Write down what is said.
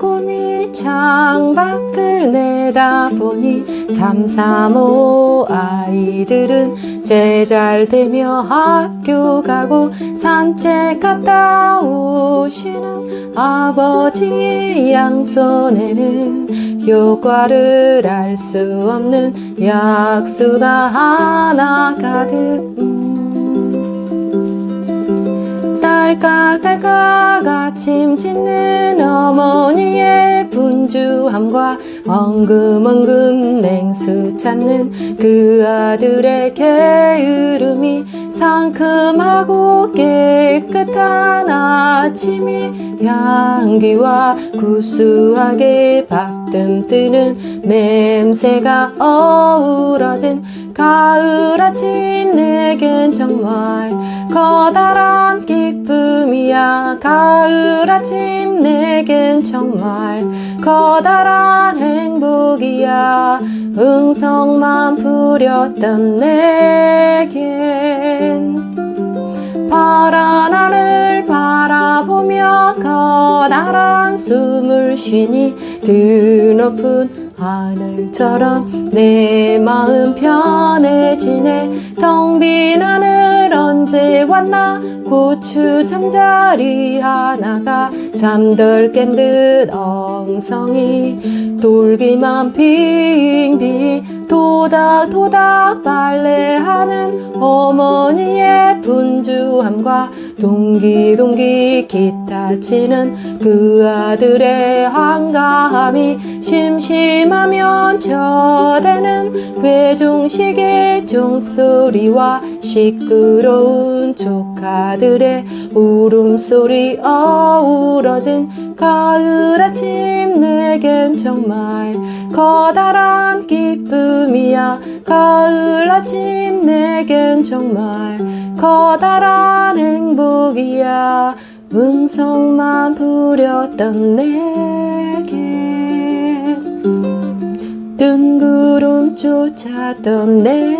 빼꼼히 창밖을 내다보니 삼삼오 아이들은 제잘되며 학교 가고 산책 갔다 오시는 아버지의 양손에는 효과를 알 수 없는 약수가 하나 가득 음. 딸깍딸깍 아침 짓는 어머니의 분주함과 엉금엉금 냉수 찾는 그 아들의 게으름이 상큼하고 깨끗한 아침이 향기와 구수하게 밥듬 뜨는 냄새가 어우러진 가을 아침 내겐 정말 커다란 기쁨이야. 가을 아침 내겐 정말 커다란 행복이야. 응성만 부렸던 내겐. 파란 하늘 바라보며 커다란 숨을 쉬니 드높은 하늘처럼 내 마음 편해지네. 텅 빈 하늘 언제 왔나? 고추 잠자리 하나가 잠들 깬 듯 엉성이 돌기만 빙빙 도닥도닥 빨래하는 어머니의 분주함과 동기동기 기타 치는 그 아들의 한가함이 심심하면 저대는 괴종식의 종소리와 시끄러운 조카들의 울음소리 어우러진 가을 아침 내겐 정말 커다란 기쁨이야. 가을 아침 내겐 정말 커다란 행복이야. 응성만 부렸던 내게 뜬구름 쫓았던 내